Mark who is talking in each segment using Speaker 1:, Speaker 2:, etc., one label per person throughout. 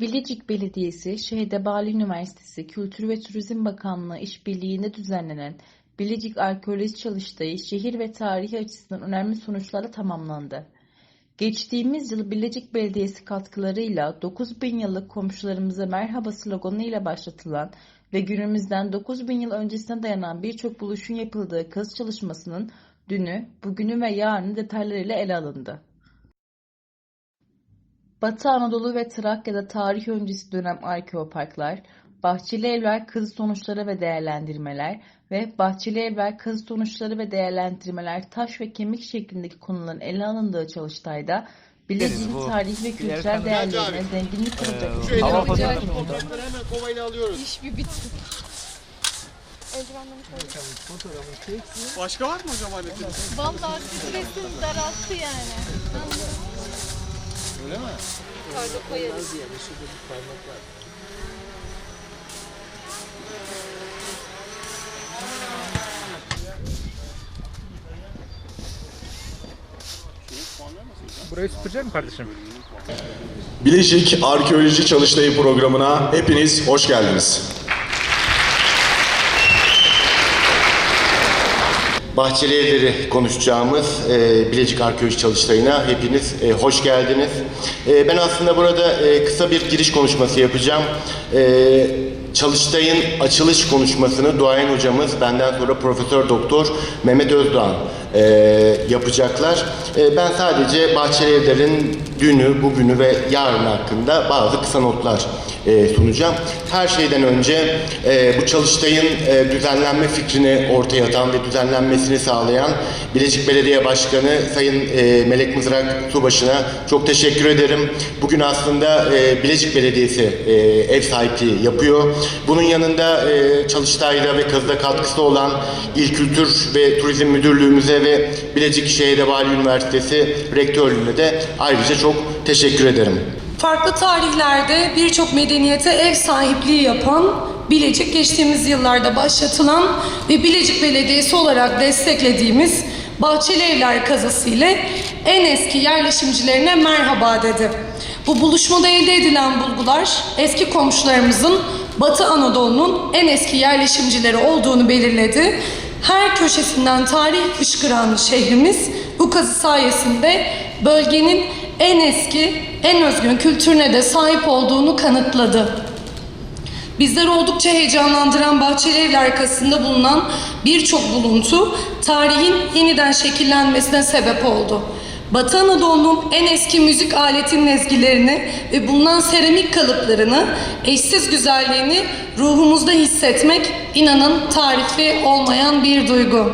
Speaker 1: Bilecik Belediyesi, Şehidebali Üniversitesi Kültür ve Turizm Bakanlığı işbirliğinde düzenlenen Bilecik Arkeoloji Çalıştayı şehir ve tarihi açısından önemli sonuçlarla tamamlandı. Geçtiğimiz yıl Bilecik Belediyesi katkılarıyla 9000 yıllık komşularımıza merhaba sloganıyla başlatılan ve günümüzden 9000 yıl öncesine dayanan birçok buluşun yapıldığı kazı çalışmasının dünü, bugünü ve yarını detaylarıyla ele alındı. Batı Anadolu ve Trakya'da tarih öncesi dönem arkeoparklar, Bahçeli Evler kazı sonuçları ve değerlendirmeler ve Bahçeli Evler kazı sonuçları ve değerlendirmeler taş ve kemik şeklindeki konuların ele alındığı çalıştayda Bilecik'in tarihi ve kültürel değerlerine zenginlik katacak
Speaker 2: Ee,
Speaker 3: Şu
Speaker 1: bir
Speaker 2: hava
Speaker 3: fotoğrafları hemen kovayla alıyoruz.
Speaker 4: İş bir koydum.
Speaker 3: Başka var mı hocam aletiniz?
Speaker 4: Vallahi stresim daralttı yani.
Speaker 3: Öyle mi?
Speaker 4: Yukarıda koyarız.
Speaker 2: Burayı süpürecek mi kardeşim?
Speaker 5: Bilecik Arkeoloji Çalıştayı programına hepiniz hoş geldiniz.
Speaker 6: Bahçeli Evleri konuşacağımız e, Bilecik Arkeoloji Çalıştayı'na hepiniz e, hoş geldiniz. E, ben aslında burada e, kısa bir giriş konuşması yapacağım. E, Çalıştay'ın açılış konuşmasını duayen hocamız benden sonra Profesör Doktor Mehmet Özdoğan e, yapacaklar. E, ben sadece Bahçeli Evler'in dünü, bugünü ve yarın hakkında bazı kısa notlar e, sunacağım. Her şeyden önce e, bu çalıştayın e, düzenlenme fikrini ortaya atan ve düzenlenmesini sağlayan Bilecik Belediye Başkanı Sayın e, Melek Mızrak Subaşı'na çok teşekkür ederim. Bugün aslında e, Bilecik Belediyesi e, ev sahipliği yapıyor. Bunun yanında e, Çalıştay'da ve kazıda katkısı olan İl Kültür ve Turizm Müdürlüğümüze ve Bilecik Şehidebali Üniversitesi Rektörlüğü'ne de ayrıca çok teşekkür ederim.
Speaker 7: Farklı tarihlerde birçok medeniyete ev sahipliği yapan, Bilecik geçtiğimiz yıllarda başlatılan ve Bilecik Belediyesi olarak desteklediğimiz Bahçeli Evler kazası ile en eski yerleşimcilerine merhaba dedi. Bu buluşmada elde edilen bulgular eski komşularımızın Batı Anadolu'nun en eski yerleşimcileri olduğunu belirledi. Her köşesinden tarih fışkıran şehrimiz bu kazı sayesinde bölgenin en eski, en özgün kültürüne de sahip olduğunu kanıtladı. Bizleri oldukça heyecanlandıran Bahçeli Evler arkasında bulunan birçok buluntu tarihin yeniden şekillenmesine sebep oldu. Batı Anadolu'nun en eski müzik aletinin ezgilerini ve bulunan seramik kalıplarını, eşsiz güzelliğini ruhumuzda hissetmek inanın tarifi olmayan bir duygu.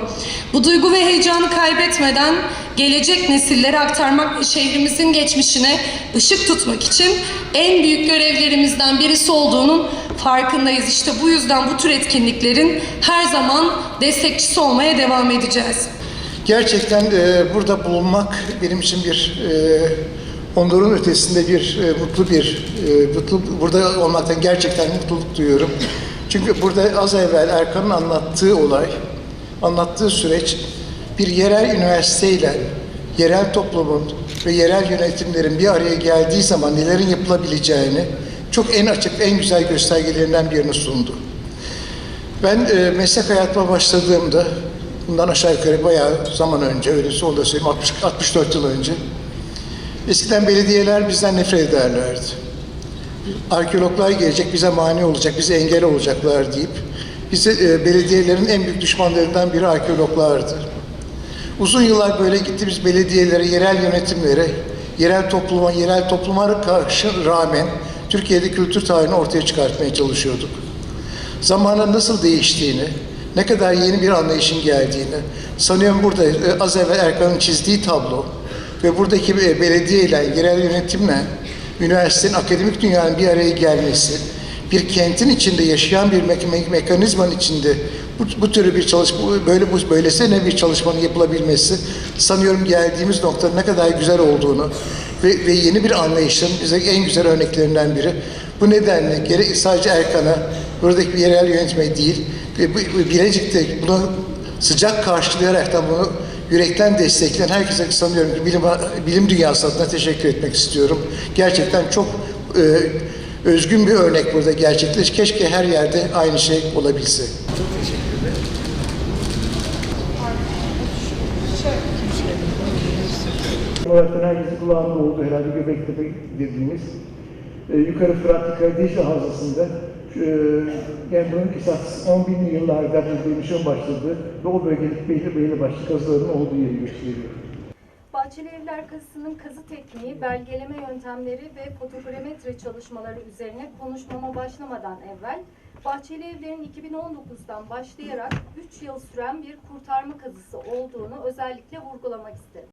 Speaker 7: Bu duygu ve heyecanı kaybetmeden gelecek nesillere aktarmak ve şehrimizin geçmişine ışık tutmak için en büyük görevlerimizden birisi olduğunun farkındayız. İşte bu yüzden bu tür etkinliklerin her zaman destekçisi olmaya devam edeceğiz.
Speaker 8: Gerçekten e, burada bulunmak benim için bir e, onurun ötesinde bir e, mutlu bir e, mutlu burada olmaktan gerçekten mutluluk duyuyorum. Çünkü burada az evvel Erkan'ın anlattığı olay, anlattığı süreç bir yerel üniversiteyle yerel toplumun ve yerel yönetimlerin bir araya geldiği zaman nelerin yapılabileceğini çok en açık, en güzel göstergelerinden birini sundu. Ben e, meslek hayatıma başladığımda bundan aşağı yukarı bayağı zaman önce öyle onu da söyleyeyim 60, 64 yıl önce eskiden belediyeler bizden nefret ederlerdi. Arkeologlar gelecek bize mani olacak, bize engel olacaklar deyip bize e, belediyelerin en büyük düşmanlarından biri arkeologlardı. Uzun yıllar böyle gitti biz belediyelere, yerel yönetimlere, yerel topluma, yerel topluma karşı rağmen Türkiye'de kültür tarihini ortaya çıkartmaya çalışıyorduk zamanın nasıl değiştiğini, ne kadar yeni bir anlayışın geldiğini, sanıyorum burada e, az evvel Erkan'ın çizdiği tablo ve buradaki e, belediye ile, yerel yönetimle üniversitenin, akademik dünyanın bir araya gelmesi, bir kentin içinde yaşayan bir me- me- mekanizmanın içinde bu, bu türü bir çalışma, böyle bu böylesine bir çalışmanın yapılabilmesi sanıyorum geldiğimiz noktanın ne kadar güzel olduğunu ve, ve yeni bir anlayışın bize en güzel örneklerinden biri. Bu nedenle gerek sadece Erkan'a, buradaki bir yerel yönetime değil bu, Bilecik'te bunu sıcak karşılayarak da bunu yürekten destekleyen herkese sanıyorum ki bilim, bilim dünyası adına teşekkür etmek istiyorum. Gerçekten çok e,
Speaker 9: özgün bir örnek burada gerçekleş. Keşke her yerde aynı şey olabilse.
Speaker 8: Olaraktan herkesin kulağında oldu herhalde Göbektepe dediğimiz. E, yukarı Fırat, Dicle Havzası'nda e, yani bunun esas 10 binli yıllarda bu dönüşüm başladı ve o bölgelik belli belli başlı kazıların olduğu yeri gösteriyor.
Speaker 7: Bahçeli Evler Kazısı'nın kazı tekniği, belgeleme yöntemleri ve fotogrametre çalışmaları üzerine konuşmama başlamadan evvel, Bahçeli Evler'in 2019'dan başlayarak 3 yıl süren bir kurtarma kazısı olduğunu özellikle vurgulamak isterim.